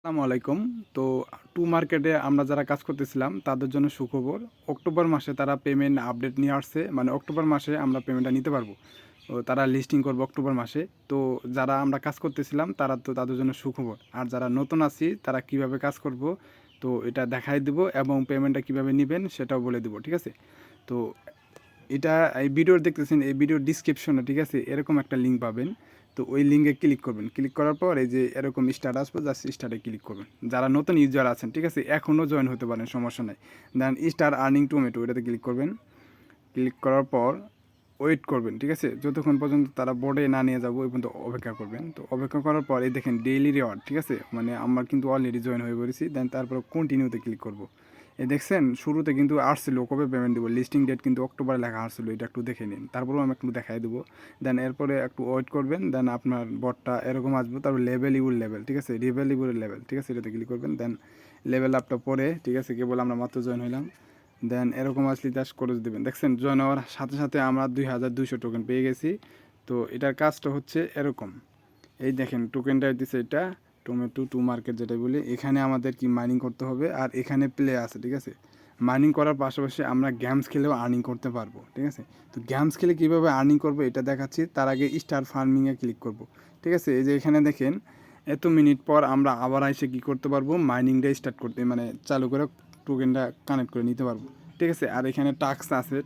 আসসালামু আলাইকুম। তো টু মার্কেটে আমরা যারা কাজ করতেছিলাম, তাদের জন্য সুখবর, অক্টোবর মাসে তারা পেমেন্ট আপডেট নিয়ে আসছে মানে অক্টোবর মাসে আমরা পেমেন্টটা নিতে পারব। তো তারা লিস্টিং করব অক্টোবর মাসে। তো যারা আমরা কাজ করতেছিলাম, তারা তো তাদের জন্য সুখবর। আর যারা নতুন আছি, তারা কীভাবে কাজ করব, তো এটা দেখাই দেবো এবং পেমেন্টটা কীভাবে নেবেন, সেটাও বলে দেবো, ঠিক আছে? তো এটা, এই ভিডিওর দেখতেছেন, এই ভিডিওর ডিসক্রিপশনে ঠিক আছে? এরকম একটা লিঙ্ক পাবেন। তো ওই লিঙ্কে ক্লিক করবেন। ক্লিক করার পর এই যে এরকম স্টার্ট আসবে জাস্ট স্টার্টে ক্লিক করবেন। যারা নতুন ইউজার আছেন, ঠিক আছে? এখনও জয়েন হতে পারেন, সমস্যা নাই। দেন স্টার আর্নিং টমেটো এটাতে ক্লিক করবেন। ক্লিক করার পর ওয়েট করবেন, ঠিক আছে? যতক্ষণ পর্যন্ত তারা বোর্ডে না নিয়ে যাব, ওই পর্যন্ত অপেক্ষা করবেন। তো অপেক্ষা করার পর এই দেখেন ডেইলি রেওয়ার্ড ঠিক আছে? মানে আমরা কিন্তু অলরেডি জয়েন হয়ে পড়েছি। দেন তারপর কন্টিনিউতে ক্লিক করব। এই দেখছেন? শুরুতে কিন্তু আসছিল, কবে পেমেন্ট দেবো? লিস্টিং ডেট কিন্তু অক্টোবরে লেখা আসছিল, এটা একটু দেখে নিন। তারপরেও আমি একটু দেখাই দেবো। দেন এরপরে একটু ওয়েট করবেন দেন আপনার বটটা এরকম আসবে, তারপর লেভেল ইউর লেভেল ঠিক আছে? রিভেল ইউর লেভেল ঠিক আছে? এটাতে ক্লিক করবেন দেন লেভেল আপটা পরে, ঠিক আছে? কেবল আমরা মাত্র জয়েন হইলাম। দেন এরকম আসলে জাস্ট করে দেবেন। দেখছেন? জয়েন হওয়ার সাথে সাথে আমরা দুই হাজার দুইশো টোকেন পেয়ে গেছি। তো এটার কাজটা হচ্ছে এরকম। এই দেখেন টোকেনটা দিচ্ছে এটা। টমেটো, টু মার্কেট যেটা বলি, এখানে আমাদের কি মাইনিং করতে হবে আর এখানে প্লে আছে, ঠিক আছে? মাইনিং করার পাশাপাশি আমরা গেমস খেলেও আর্নিং করতে পারব, ঠিক আছে? তো গেমস খেলে কীভাবে আর্নিং করব এটা দেখাচ্ছি, তার আগে স্টার ফার্মিংয়ে ক্লিক করব, ঠিক আছে? এই যে এখানে দেখেন, এত মিনিট পর আমরা আবার এসে কী করতে পারব? মাইনিংটা স্টার্ট করতে মানে চালু করে টোকেনটা কানেক্ট করে নিতে পারব, ঠিক আছে? আর এখানে টাস্ক আছে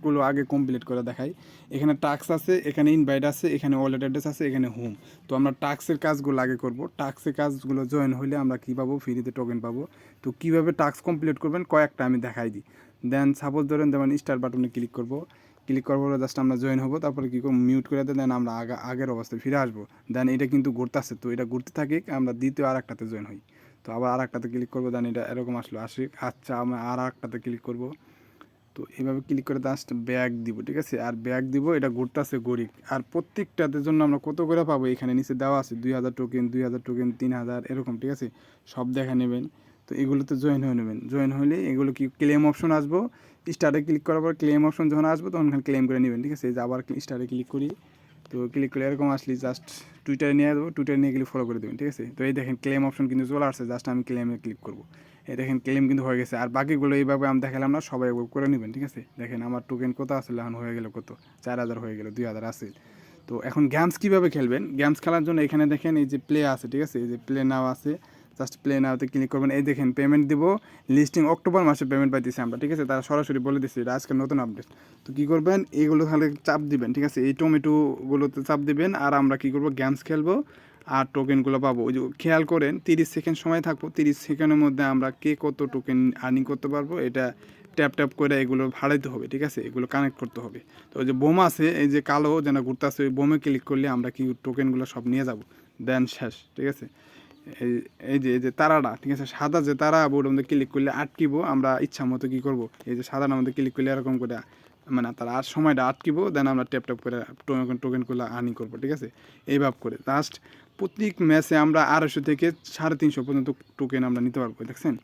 টাস্কগুলো আগে কমপ্লিট করে দেখাই। এখানে টাক্স আছে, এখানে ইনভাইট আছে, এখানে ওয়ালেট অ্যাড্রেস আছে, এখানে হোম তো আমরা টাক্সের কাজগুলো আগে করব। টাক্সের কাজগুলো জয়েন হলে আমরা কী পাবো? ফ্রিতে টোকেন পাবো। তো কীভাবে টাস্ক কমপ্লিট করবেন? কয়েকটা আমি দেখাই দিই। দেন সাপোজ ধরেন যেমন স্টার বাটনে ক্লিক করব। ক্লিক করার পরে জাস্ট আমরা জয়েন হব। তারপরে কী করব? মিউট করে দেন দেন আমরা আগা আগের অবস্থায় ফিরে আসব। দেন এটা কিন্তু ঘুরতেছে। তো এটা ঘুরতে থাকি, আমরা দ্বিতীয় আর একটাতে জয়েন হই। তো আবার আর একটাতে ক্লিক করব। দেন এটা এরকম আসলো। আসি আচ্ছা আমরা আর একটাতে ক্লিক করব। তো এইভাবে ক্লিক করে জাস্ট ব্যাগ দিব, ঠিক আছে? আর ব্যাগ দিব, এটা ঘুরতেছে গরিব। আর প্রত্যেকটাতে জন্য আমরা কত করে পাবো? এখানে নিচে দেওয়া আছে দুই হাজার টোকেন দুই হাজার টোকেন তিন হাজার, এরকম, ঠিক আছে? সব দেখা নেবেন। তো এগুলোতে জয়েন হয়ে নেবেন। জয়েন হলে এগুলো কি ক্লেম অপশন আসব? স্টারে ক্লিক করার পর ক্লেম অপশন যখন আসব, তখন ক্লেম করে নেবেন, ঠিক আছে? আবার স্টারে ক্লিক করি। তো ক্লিক করে এরকম আসলি জাস্ট টুইটারে নিয়ে দেবো টুইটারে নিয়ে গেলে ফলো করে দেবেন, ঠিক আছে? তো এই দেখেন ক্লেম অপশন কিন্তু চলে আসছে জাস্ট আমি ক্লেমে ক্লিক করব। এই দেখেন ক্লেম কিন্তু হয়ে গেছে, আর বাকিগুলো এইভাবে আমি দেখালাম না, সবাই এবার করে নেবেন, ঠিক আছে? দেখেন আমার টোকেন কত আসলে এখন হয়ে গেলো কত? চার হাজার হয়ে গেলো, দুই হাজার আসে তো এখন গেমস কীভাবে খেলবেন? গেমস খেলার জন্য এখানে দেখেন এই যে প্লে আছে, ঠিক আছে? এই যে প্লে নাও আছে জাস্ট প্লে নাওতে ক্লিক করবেন। এই দেখেন পেমেন্ট দিব। লিস্টিং অক্টোবর মাসে পেমেন্ট পাইতেছি আমরা, ঠিক আছে? তারা সরাসরি বলে দিচ্ছি এটা আজকে নতুন আপডেট তো কী করবেন? এইগুলো তাহলে চাপ দিবেন, ঠিক আছে? এই টমেটোগুলোতে চাপ দিবেন, আর আমরা কী করব? গেমস খেলব, আর টোকেনগুলো পাবো। ওই যে খেয়াল করেন, তিরিশ সেকেন্ড সময় থাকব। তিরিশ সেকেন্ডের মধ্যে আমরা কে কত টোকেন আর্নিং করতে পারব? এটা ট্যাপ ট্যাপ করে এগুলো ভাড়াইতে হবে, ঠিক আছে? এগুলো কানেক্ট করতে হবে। তো ওই যে বোম আছে, এই যে কালো যেন ঘুরতে আছে ওই বোমে ক্লিক করলে আমরা কি টোকেনগুলো সব নিয়ে যাব? দেন শেষ, ঠিক আছে? এই এই যে এই যে তারাটা, ঠিক আছে? সাদা যে তারা বোর্ডের মধ্যে ক্লিক করলে আটকিব, আমরা ইচ্ছা মতো কী করব? এই যে সাদার মধ্যে ক্লিক করলে এরকম করে মানে তারা আর সময়টা আটকিব দেন আমরা ট্যাপ ট্যাপ করে টোকেন টোকেনগুলো আর্নিং করব, ঠিক আছে? এইভাবে করে। লাস্ট প্রত্যেক ম্যাচে আমরা আড়াইশো থেকে সাড়ে তিনশো পর্যন্ত টোকেন আমরা নিতে পারব, দেখছেন?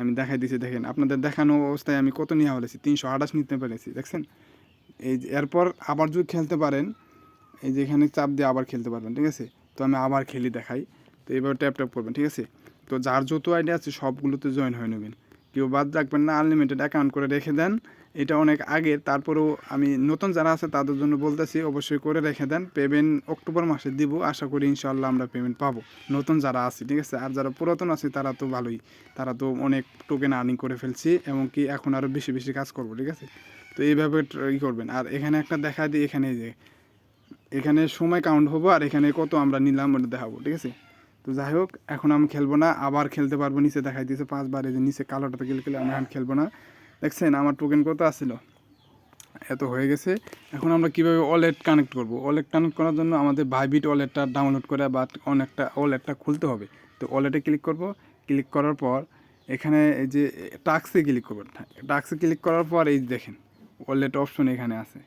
আমি দেখাই দিচ্ছি দেখেন। আপনাদের দেখানো অবস্থায় আমি কত নিয়ে বলেছি তিনশো আঠাশ নিতে পেরেছি, দেখছেন? এই এরপর আবার যদি খেলতে পারেন, এই যে এখানে চাপ দিয়ে আবার খেলতে পারবেন, ঠিক আছে? তো আমি আবার খেলি দেখাই। তো এইভাবে ট্যাপ ট্যাপ করবেন, ঠিক আছে? তো যার যত আইডিয়া আছে সবগুলোতে জয়েন হয়ে নেবেন। কেউ বাদ রাখবেন না আনলিমিটেড অ্যাকাউন্ট করে রেখে দেন। এটা অনেক আগের তারপরেও আমি নতুন যারা আছে তাদের জন্য বলতেছি, অবশ্যই করে রেখে দেন। পেমেন্ট অক্টোবর মাসে দিব, আশা করি ইনশাল্লাহ আমরা পেমেন্ট পাবো। নতুন যারা আছে, ঠিক আছে? আর যারা পুরাতন আছে তারা তো ভালোই। তারা তো অনেক টোকেন আর্নিং করে ফেলছি, এবং কি এখন আরও বেশি বেশি কাজ করব, ঠিক আছে? তো এইভাবে ই করবেন। আর এখানে একটা দেখা দিই, এখানে যে, এখানে সময় কাউন্ট হব, আর এখানে কত আমরা নিলাম ওটা দেখাবো, ঠিক আছে? তো যাই হোক, এখন আমি খেলব না, আবার খেলতে পারব, নিচে দেখাই দিয়েছে পাঁচবার, এই যে নিচে কালোটাতে গেলে খেলে আমি এখন খেলব না। দেখছেন, আমার টোকেন কত আসছিল এত হয়ে গেছে। এখন আমরা কীভাবে ওয়ালেট কানেক্ট করব? ওয়ালেট কানেক্ট করার জন্য আমাদের ভাইবিট ওয়ালেটটা ডাউনলোড করে বা অনেকটা ওয়ালেটটা খুলতে হবে। তো ওয়ালেটে ক্লিক করব। ক্লিক করার পর এখানে এই যে টাক্সে ক্লিক করব। টাক্সে ক্লিক করার পর এই দেখেন ওয়ালেট অপশন এখানে আছে।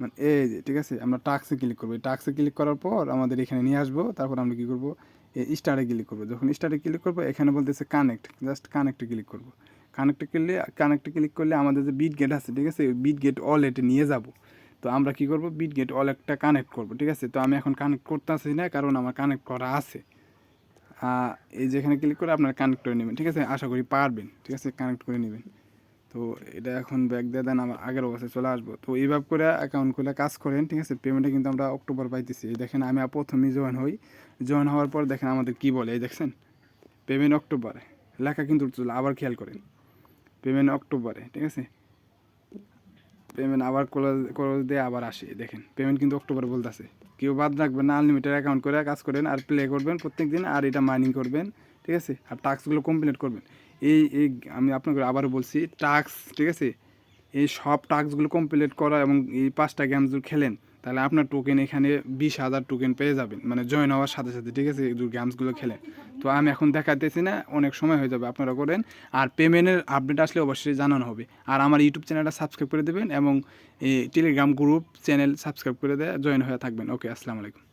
মানে এই যে, ঠিক আছে? আমরা টাক্সে ক্লিক করব। এই টাক্সে ক্লিক করার পর আমাদের এখানে নিয়ে আসব। তারপর আমরা কী করব? স্টারে ক্লিক করব। যখন স্টারে ক্লিক করব, এখানে বলতেছে কানেক্ট জাস্ট কানেক্টে ক্লিক করব। কানেক্টে করলে কানেক্টে ক্লিক করলে আমাদের যে বিট গেট আছে, ঠিক আছে? বিট গেট ওয়ালেটে নিয়ে যাব। তো আমরা কী করব? বিট গেট ওয়ালেটটা কানেক্ট করব, ঠিক আছে? তো আমি এখন কানেক্ট করতে আসি না, কারণ আমার কানেক্ট করা আছে। এই যেখানে ক্লিক করে আপনারা কানেক্ট করে নেবেন, ঠিক আছে? আশা করি পারবেন, ঠিক আছে? কানেক্ট করে নেবেন। তো এটা এখন ব্যাগ দিয়ে দেন, আমার আগের অবস্থায় চলে আসব। তো এইভাবে করে অ্যাকাউন্ট খুলে কাজ করেন, ঠিক আছে? পেমেন্টে কিন্তু আমরা অক্টোবর পাইতেছি। দেখেন, আমি প্রথমেই জয়েন হই। জয়েন হওয়ার পর দেখেন আমাদের কি বলে, এই দেখছেন? পেমেন্ট অক্টোবরে লেখা কিন্তু আবার খেয়াল করেন। পেমেন্ট অক্টোবরে ঠিক আছে? পেমেন্ট আবার ক্লোজ দিয়ে আবার আসে দেখেন। পেমেন্ট কিন্তু অক্টোবরে বলতেছে। কেউ বাদ রাখবেন না আনলিমিটেড অ্যাকাউন্ট করে কাজ করেন, আর প্লে করবেন প্রত্যেক দিন আর এটা মাইনিং করবেন, ঠিক আছে? আর টাস্কগুলো কমপ্লিট করবেন। এই এই আমি আপনাকে আবারও বলছি, টাস্ক, ঠিক আছে? এই সব টাস্কগুলো কমপ্লিট করা এবং এই পাঁচটা গেমসগুলো খেলেন, তাহলে আপনার টোকেন এখানে বিশ হাজার টোকেন পেয়ে যাবেন মানে জয়েন হওয়ার সাথে সাথে, ঠিক আছে? এই গেমসগুলো খেলেন। তো আমি এখন দেখাতেছি না, অনেক সময় হয়ে যাবে আপনারা করেন। আর পেমেন্টের আপডেট আসলে অবশ্যই জানানো হবে। আর আমার ইউটিউব চ্যানেলটা সাবস্ক্রাইব করে দেবেন এবং এই টেলিগ্রাম গ্রুপ চ্যানেল সাবস্ক্রাইব করে দেয় জয়েন হয়ে থাকবেন। ওকে আসসালামু আলাইকুম।